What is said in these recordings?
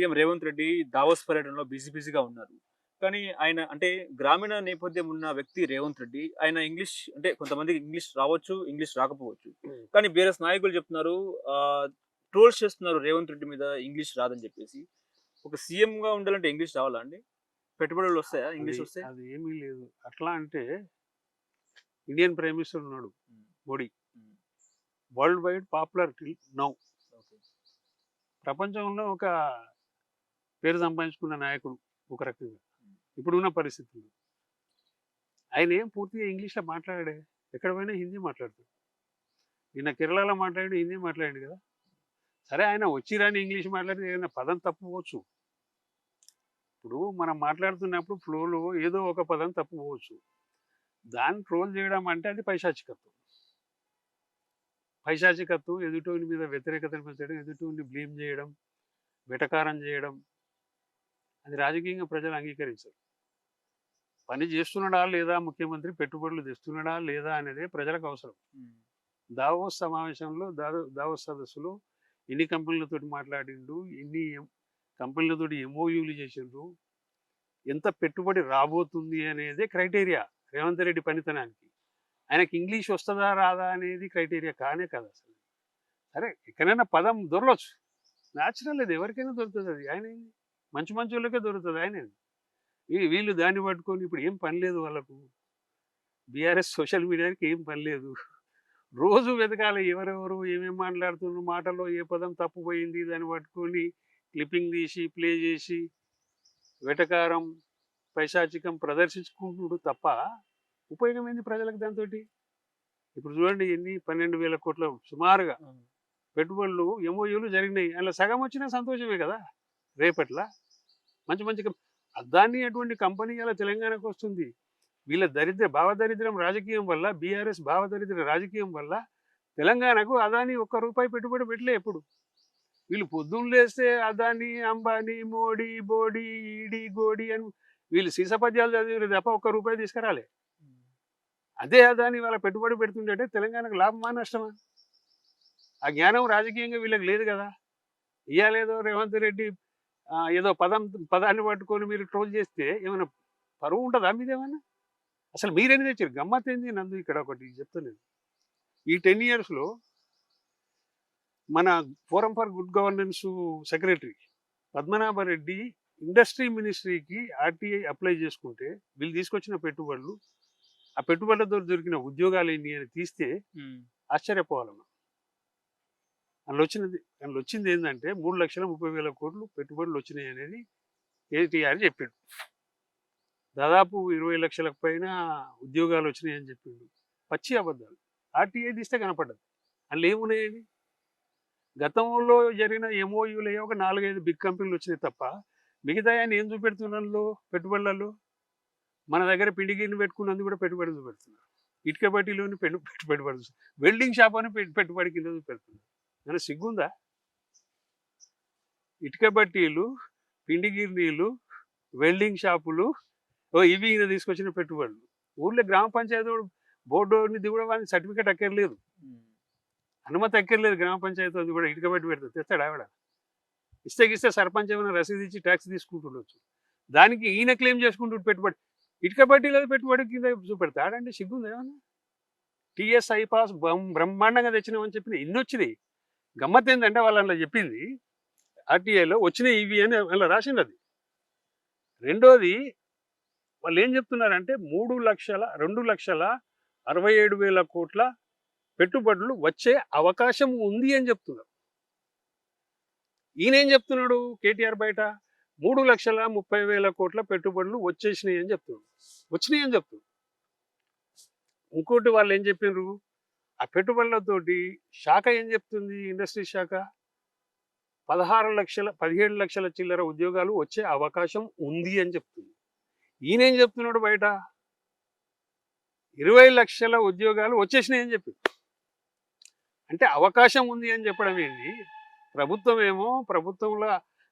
CM Revanth Reddy Davos పర్యటనలో busy బిజీగా ఉన్నారు. కానీ ఆయన అంటే గ్రామీణ నేపథ్యం ఉన్న వ్యక్తి రేవంత్ రెడ్డి ఆయన ఇంగ్లీష్ అంటే కొంతమందికి ఇంగ్లీష్ రావచ్చు ఇంగ్లీష్ రాకపోవచ్చు. కానీ బీఆర్ఎస్ నాయకులు చెప్తున్నారు ట్రోల్స్ చేస్తున్నారు రేవంత్ రెడ్డి మీద ఇంగ్లీష్ రాదని చెప్పేసి. ఒక సీఎం గా ఉండాలంటే ఇంగ్లీష్ రావాలా అండి? పెట్టుబడులు వస్తాయా? ఇంగ్లీష్ వస్తే అది ఏమీ లేదు. అట్లా అంటే ఇండియన్ ప్రైమ్ మినిస్టర్ ఉన్నాడు. Modi. World wide popular now. ప్రపంచంలో ఒక పేరు సంపాదించుకున్న నాయకుడు ఒక రకంగా. ఇప్పుడున్న పరిస్థితుల్లో. ఆయన ఏం పూర్తిగా ఇంగ్లీష్లో మాట్లాడే ఎక్కడ పోయినా హిందీ మాట్లాడతాడు. నిన్న కేరళలో మాట్లాడి హిందీ మాట్లాడాడు కదా. సరే ఆయన వచ్చిరాని ఇంగ్లీష్ మాట్లాడితే ఏదైనా పదం తప్పుకోవచ్చు. ఇప్పుడు మనం మాట్లాడుతున్నప్పుడు ఫ్లోలో ఏదో ఒక పదం తప్పుకోవచ్చు. దాన్ని ట్రోల్ చేయడం అంటే అది పైశాచికత్వం. పైశాచికత్వం ఎదుటోని మీద వ్యతిరేకతను పెంచడం ఎదుటోని బ్లేమ్ చేయడం వెటకారం చేయడం అది రాజకీయంగా ప్రజలు అంగీకరించరు. పని చేస్తున్నాడా లేదా ముఖ్యమంత్రి? పెట్టుబడులు తెస్తున్నాడా లేదా అనేదే ప్రజలకు అవసరం. దావోస్ సమావేశంలో దావో దావోస్ సదస్సులో ఎన్ని కంపెనీలతోటి మాట్లాడిండు ఎన్ని కంపెనీలతోటి ఎంఓయూలు చేసిండ్రు. ఎంత పెట్టుబడి రాబోతుంది అనేదే క్రైటీరియా రేవంత్ రెడ్డి పనితనానికి. ఆయనకి ఇంగ్లీష్ వస్తుందా రాదా అనేది క్రైటీరియా కానే కాదు అసలు. సరే ఎక్కడైనా పదం దొరలవచ్చు న్యాచురల్ అది ఎవరికైనా దొరుకుతుంది అది. ఆయన ఏంది? మంచి మంచి వాళ్ళకే దొరుకుతుంది ఆయన వీళ్ళు దాన్ని పట్టుకొని ఇప్పుడు ఏం పని లేదు వాళ్ళకు. బీఆర్ఎస్ సోషల్ మీడియాకి ఏం పని లేదు. రోజు వెతకాలి ఎవరెవరు ఏమేం మాట్లాడుతున్నారు మాటల్లో ఏ పదం తప్పుపోయింది దాన్ని పట్టుకొని క్లిప్పింగ్ తీసి ప్లే చేసి వెటకారం పైశాచికం ప్రదర్శించుకుంటున్నాడు తప్ప ఉపయోగం ఏంది ప్రజలకు దాంతో ఇప్పుడు చూడండి ఎన్ని పన్నెండు వేల కోట్ల సుమారుగా పెట్టుబడులు ఎంఓయూలు జరిగినాయి. అలా సగం వచ్చినా సంతోషమే కదా రేపట్ల? మంచి మంచి కం- అటువంటి కంపెనీ అలా తెలంగాణకు వస్తుంది. వీళ్ళ దరిద్ర భావదరిద్రం రాజకీయం వల్ల బీఆర్ఎస్ భావదరిద్ర రాజకీయం వల్ల తెలంగాణకు అదాని ఒక్క రూపాయి పెట్టుబడి పెట్టలే ఎప్పుడు. వీళ్ళు పొద్దున్న లేస్తే అదాని అంబానీ మోడీ బోడీ ఈడీ గోడి అని వీళ్ళు సీసపద్యాలు చదివారు తప్ప ఒక్క రూపాయి తీసుకురాలే. అదే అదాని వాళ్ళ పెట్టుబడి పెడుతుంటే తెలంగాణకు లాభమా నష్టమా? ఆ జ్ఞానం రాజకీయంగా వీళ్ళకి లేదు కదా. ఇయ్యాలేదో రేవంత్ రెడ్డి ఏదో పదం పదాన్ని పట్టుకొని మీరు ట్రోల్ చేస్తే ఏమైనా పరువు ఉంటుందా మీదేమన్నా అసలు మీరేం తెచ్చారు? గమ్మత్ ఏంది నందు ఇక్కడ ఒకటి చెప్తాను ఈ టెన్ ఇయర్స్లో మన forum for good governance secretary Padmanabha Reddy industry మినిస్ట్రీకి RTI apply చేసుకుంటే వీళ్ళు తీసుకొచ్చిన పెట్టుబడులు ఆ పెట్టుబడులతో దొరికిన ఉద్యోగాలు ఎన్ని అని తీస్తే ఆశ్చర్యపోవాలి మనం అందులో వచ్చినది అందులో వచ్చింది ఏంటంటే మూడు లక్షల ముప్పై వేల కోట్లు పెట్టుబడులు వచ్చినాయి అనేది కేటీఆర్ చెప్పిండు. దాదాపు ఇరవై లక్షలకు పైన ఉద్యోగాలు వచ్చినాయి అని చెప్పిండు. పచ్చి అబద్ధాలు. ఆర్టీఐ తీస్తే కనపడ్డది. అందులో ఏమున్నాయని గతంలో జరిగిన ఎంఓయూలు ఒక నాలుగైదు బిగ్ కంపెనీలు వచ్చినాయి తప్ప మిగతా ఆయన ఏం చూపెడుతున్నారు పెట్టుబడులలో? మన దగ్గర పిండిగిరిని పెట్టుకున్నందుకు కూడా పెట్టుబడి చూపెడుతున్నారు. ఇటుక బట్టీలోని పెట్టు పెట్టుబడి వెల్డింగ్ షాప్ అని పెట్టుబడి కింద చూపెడుతున్నారు. ఏమైనా సిగ్గుందా? ఇటుక బట్టీలు పిండి గిర్నీలు వెల్డింగ్ షాపులు ఓ ఇవి ఈయన తీసుకొచ్చిన పెట్టుబడులు. ఊర్లో గ్రామ పంచాయతీ బోర్డుని దిగుడు నిధి కూడా వాడిని సర్టిఫికేట్ అక్కర్లేదు. అనుమతి అక్కర్లేదు గ్రామ పంచాయతీ అది కూడా ఇటుక బట్టి పెడుతుంది తెస్తాడు ఆవిడ? ఇస్తే ఇస్తే సర్పంచ్ ఏమైనా రసీదు ఇచ్చి ట్యాక్స్ తీసుకుంటుండొచ్చు. దానికి ఈయన క్లెయిమ్ చేసుకుంటూ పెట్టుబడి ఇటుక బట్టీలో పెట్టుబడి కింద చూపెడతాడంటే సిగ్గుంది ఏమన్నా? టిఎస్ పాస్ బ్రహ్మాండంగా తెచ్చినామని చెప్పిన ఇన్ని వచ్చినాయి? గమ్మత్ ఏంటంటే వాళ్ళు అందులో చెప్పింది ఆర్టీఐలో వచ్చినాయి ఇవి అని అలా రాసింది అది రెండోది వాళ్ళు ఏం చెప్తున్నారంటే మూడు లక్షల రెండు లక్షల అరవై ఏడు వేల కోట్ల పెట్టుబడులు వచ్చే అవకాశం ఉంది అని చెప్తున్నారు. ఈయనేం చెప్తున్నాడు కేటీఆర్ బయట? మూడు లక్షల ముప్పై వేల కోట్ల పెట్టుబడులు వచ్చేసినాయి అని చెప్తున్నాడు. వచ్చినాయి అని చెప్తున్నాడు. ఇంకోటి వాళ్ళు ఏం చెప్పినారు? ఆ పెట్టుబడులతోటి శాఖ ఏం చెప్తుంది? ఇండస్ట్రీ శాఖ? పదహారు లక్షల పదిహేడు లక్షల చిల్లర ఉద్యోగాలు వచ్చే అవకాశం ఉంది అని చెప్తుంది. ఈయనేం చెప్తున్నాడు బయట? ఇరవై లక్షల ఉద్యోగాలు వచ్చేసినాయి అని చెప్పి. అంటే అవకాశం ఉంది అని చెప్పడం ఏంటి? ప్రభుత్వం ఏమో ప్రభుత్వంలో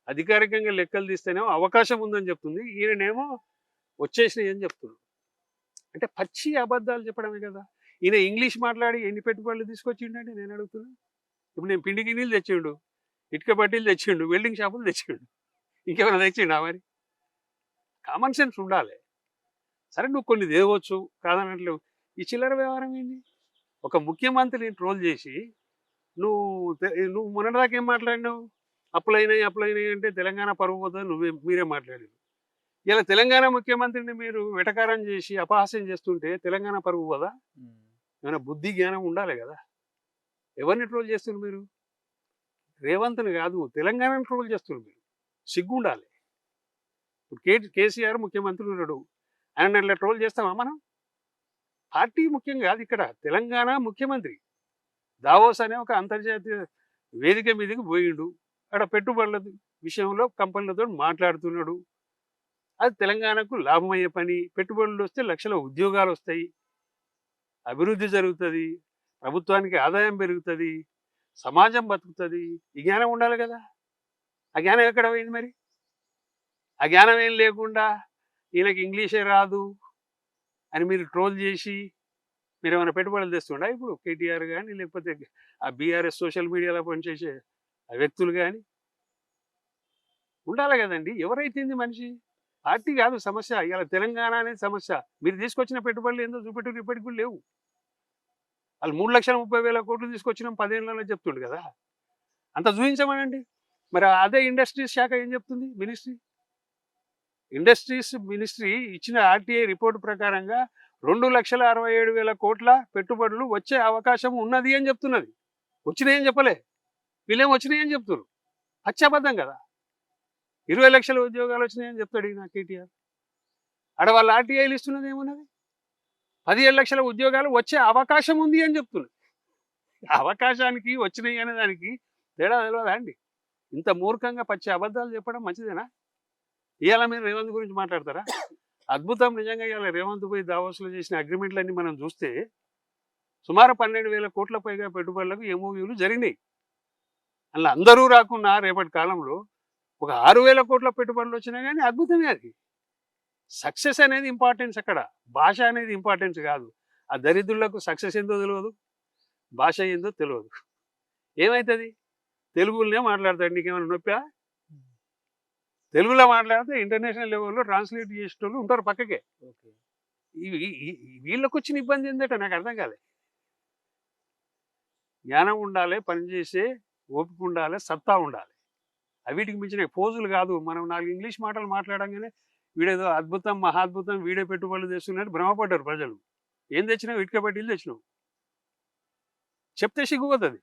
అధికారికంగా లెక్కలు తీస్తేనేమో అవకాశం ఉందని చెప్తుంది. ఈయననేమో వచ్చేసినాయి అని చెప్తున్నాడు. అంటే పచ్చి అబద్ధాలు చెప్పడమే కదా. ఈయన ఇంగ్లీష్ మాట్లాడి ఎన్ని పెట్టుబడులు తీసుకొచ్చిండండి? నేను అడుగుతున్నా. ఇప్పుడు నేను పిండి గిన్నెలు తెచ్చిండు ఇటుక బట్టీలు తెచ్చిండు వెల్డింగ్ షాపులు తెచ్చిండు. ఇంకేమైనా తెచ్చిండా మరి? కామన్ సెన్స్ ఉండాలి. సరే నువ్వు కొన్ని తేవచ్చు కాదనట్లేవు ఈ చిల్లర వ్యవహారం ఏంది? ఒక ముఖ్యమంత్రిని ట్రోల్ చేసి నువ్వు నువ్వు మొన్నటిదాకా ఏం మాట్లాడినావు? అప్పులైనాయి అప్పులైనాయి అంటే తెలంగాణ పరువు పోతుంది నువ్వే మీరే మాట్లాడారు. ఇలా తెలంగాణ ముఖ్యమంత్రిని మీరు వెటకారం చేసి అపహాస్యం చేస్తుంటే తెలంగాణ పరువు పోదా? ఏమైనా బుద్ధి జ్ఞానం ఉండాలి కదా? ఎవరిని ట్రోల్ చేస్తున్నారు మీరు? రేవంత్ని కాదు తెలంగాణను ట్రోల్ చేస్తున్నారు మీరు. సిగ్గు ఉండాలి ఇప్పుడు కే కేసీఆర్ ముఖ్యమంత్రి ఉన్నాడు. ఆయన ఇట్లా ట్రోల్ చేస్తామా మనం? పార్టీ ముఖ్యం కాదు ఇక్కడ. తెలంగాణ ముఖ్యమంత్రి. దావోస్ అనే ఒక అంతర్జాతీయ వేదిక మీదకి పోయిండు. అక్కడ పెట్టుబడుల విషయంలో కంపెనీలతో మాట్లాడుతున్నాడు. అది తెలంగాణకు లాభమయ్యే పని. పెట్టుబడులు వస్తే లక్షల ఉద్యోగాలు వస్తాయి. అభివృద్ధి జరుగుతుంది ప్రభుత్వానికి ఆదాయం పెరుగుతుంది సమాజం బతుకుతుంది. ఈ జ్ఞానం ఉండాలి కదా. ఆ జ్ఞానం ఎక్కడ పోయింది మరి? ఆ జ్ఞానం ఏం లేకుండా ఈయనకి ఇంగ్లీషే రాదు అని మీరు ట్రోల్ చేసి మీరు ఏమైనా పెట్టుబడులు తెస్తుండా ఇప్పుడు? కేటీఆర్ కానీ లేకపోతే ఆ బీఆర్ఎస్ సోషల్ మీడియాలో పనిచేసే ఆ వ్యక్తులు కానీ ఉండాలి కదండి. ఎవరైతుంది మనిషి? పార్టీ కాదు సమస్య. ఇలా తెలంగాణ అనేది సమస్య. మీరు తీసుకొచ్చిన పెట్టుబడులు ఏందో చూపెట్టుకుని ఇప్పటికి కూడా లేవు. వాళ్ళు మూడు లక్షల ముప్పై వేల కోట్లు తీసుకొచ్చినాం పదేళ్ళలో చెప్తుండు కదా. అంత చూపించమనండి. మరి అదే ఇండస్ట్రీస్ శాఖ ఏం చెప్తుంది మినిస్ట్రీ? ఇండస్ట్రీస్ మినిస్ట్రీ ఇచ్చిన ఆర్టీఐ రిపోర్ట్ ప్రకారంగా రెండు లక్షల అరవై ఏడు వేల కోట్ల పెట్టుబడులు వచ్చే అవకాశం ఉన్నది అని చెప్తున్నది. వచ్చినాయని చెప్పలే. వీళ్ళేం వచ్చినాయని చెప్తున్నారు పచ్చబద్ధం కదా. ఇరవై లక్షల ఉద్యోగాలు వచ్చినాయని చెప్తాడు ఈయన కేటీఆర్. ఆడ వాళ్ళ ఆర్టీఐలు ఇస్తున్నది ఏమున్నది? పదిహేడు లక్షల ఉద్యోగాలు వచ్చే అవకాశం ఉంది అని చెప్తున్నారు. అవకాశానికి వచ్చినాయి అనే దానికి తేడా తెలియదా అండి? ఇంత మూర్ఖంగా పచ్చి అబద్ధాలు చెప్పడం మంచిదేనా? ఇవాళ మీరు రేవంత్ గురించి మాట్లాడతారా? అద్భుతం నిజంగా ఇవాళ రేవంత్ పోయి దావోస్లో చేసిన అగ్రిమెంట్లన్నీ మనం చూస్తే సుమారు పన్నెండు వేల కోట్ల పైగా పెట్టుబడులకు ఎంఓయూలు జరిగినాయి. అలా అందరూ రాకున్నా రేపటి కాలంలో ఒక ఆరు వేల కోట్ల పెట్టుబడులు వచ్చినా కానీ అద్భుతమే అది. సక్సెస్ అనేది ఇంపార్టెన్స్ అక్కడ. భాష అనేది ఇంపార్టెన్స్ కాదు. ఆ దరిద్రులకు సక్సెస్ ఏందో తెలియదు భాష ఏందో తెలియదు ఏమవుతుంది తెలుగులోనే మాట్లాడతాడు. నీకేమైనా నొప్పా? తెలుగులో మాట్లాడితే ఇంటర్నేషనల్ లెవెల్లో ట్రాన్స్లేట్ చేసేటోళ్ళు ఉంటారు పక్కకే. వీళ్ళకి వచ్చిన ఇబ్బంది ఏంటంటే నాకు అర్థం కాలే. జ్ఞానం ఉండాలి పనిచేసే ఓపిక ఉండాలి సత్తా ఉండాలి. అవిటికి మించిన పోజులు కాదు. మనం నాలుగు ఇంగ్లీష్ మాటలు మాట్లాడంగానే వీడేదో అద్భుతం మహాద్భుతం వీడే పెట్టుబడులు తెస్తున్నట్టు భ్రమపడ్డారు ప్రజలు. ఏం తెచ్చినావు? ఇటుక పట్టీలు తెచ్చినావు. చెప్తే సిగ్గుపోతుంది